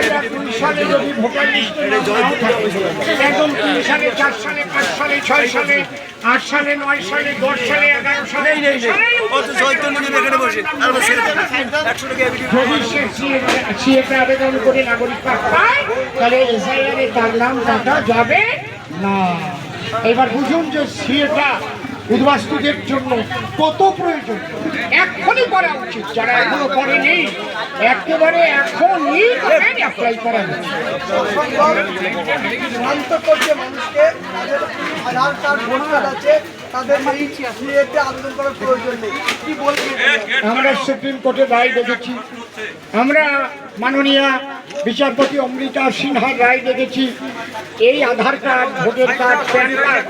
হাজার দুই সালে যদি ভোটার লিস্টে নাম নাও থাকে, একদম তিন সালে চার সালে পাঁচ সালে ছয় সালে আট সালে নয় সালে দশ সালে এগারো সালে যদি সে সিএতে আবেদন করে নাগরিক পায় তাহলে এসআইআর এ তার নাম কাটা যাবে না। এবার বুঝুন যে সিএটা উদ্বাস্তুদের জন্য কত প্রয়োজন? এখনই করা উচিত। যারা এখনও করেনি একেবারে এখনই করেন অ্যাপ্লাই করা করছে মানুষকে যাদের আধার কার্ড ভোট কার্ড আছে তাদের এই সিএতে আবেদন করার প্রয়োজন নেই। কি বলবেন আমরা সুপ্রিম কোর্টে রায় দেখেছি। আমরা মাননীয় বিচারপতি অমৃতা সিনহার রায় দেখেছি। এই Aadhaar card, voter card, PAN card,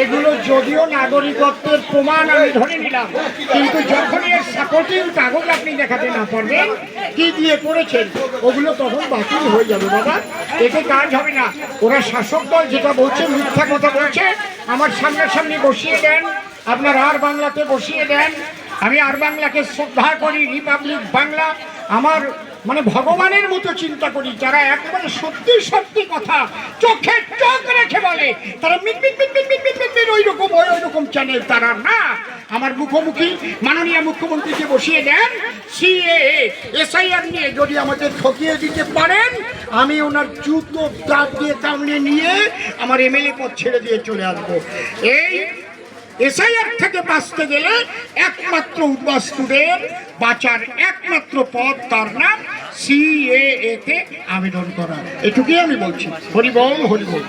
এগুলো যদিও নাগরিকত্বের প্রমাণ আমি ধরে নিলাম, কিন্তু যখন এর সাপোর্টিং কাগজ আপনি দেখাতে না পারবেন, কি দিয়ে করেছেন, ওগুলো তখন বাতিল হয়ে যাবে বাবা। এতে কাজ হবে না। ওরা শাসক দল যেটা বলছে, মিথ্যা কথা বলছে, আমার সামনাসামনি বসিয়ে দেন, আপনার আর বাংলাতে বসিয়ে দেন। আমি আর বাংলাকে শ্রদ্ধা করি, রিপাবলিক বাংলা, আমার মানে ভগবানের মতো চিন্তা করি, যারা একেবারে সত্যি সত্যি কথা চোখে চোখ রেখে বলে, তারা ওই রকম ওই ওই রকম চ্যানেল তারা না। আমার মুখোমুখি মাননীয় মুখ্যমন্ত্রীকে বসিয়ে দেন সিএ এসআইআর নিয়ে যদি আমাদের ঠকিয়ে দিতে পারেন, আমি ওনার জুতো দাঁত দিয়ে কামড়ে নিয়ে আমার এমএলএ পদ ছেড়ে দিয়ে চলে আসব। এই এসআইআর থেকে বাঁচতে গেলে একমাত্র উদ্বাস স্টুডেন্ট বাঁচার একমাত্র পথ তার নাম সিএ তে আবেদন করা। এটুকুই আমি বলছি। হরিবল হরিবল